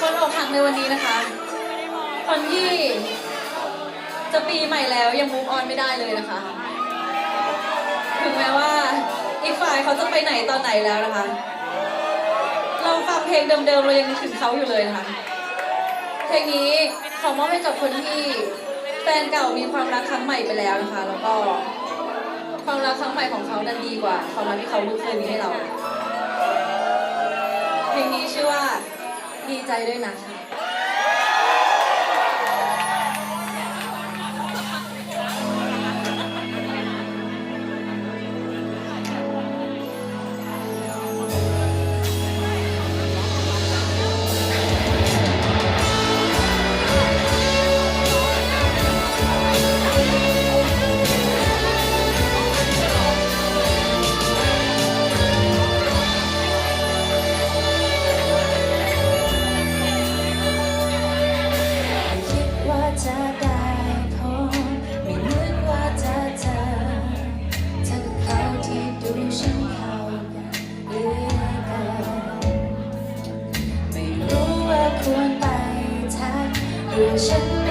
คนอกหักในวันนี้นะคะ คนที่จะปีใหม่แล้วยังมุกออนไม่ได้เลยนะคะ ถึงแม้ว่าอีกฝ่ายเขาจะไปไหนตอนไหนแล้วนะคะ เราฟังเพลงเดิมๆเรายังนึกถึงเขาอยู่เลยนะคะ เพลงนี้ขอมอบให้กับคนที่แฟนเก่ามีความรักครั้งใหม่ไปแล้วนะคะ แล้วก็ความรักครั้งใหม่ของเขานั้นดีกว่า ความรักที่เขาเคยมีให้เรา เพลงนี้ชื่อว่าดีใจด้วยนะ ฉัน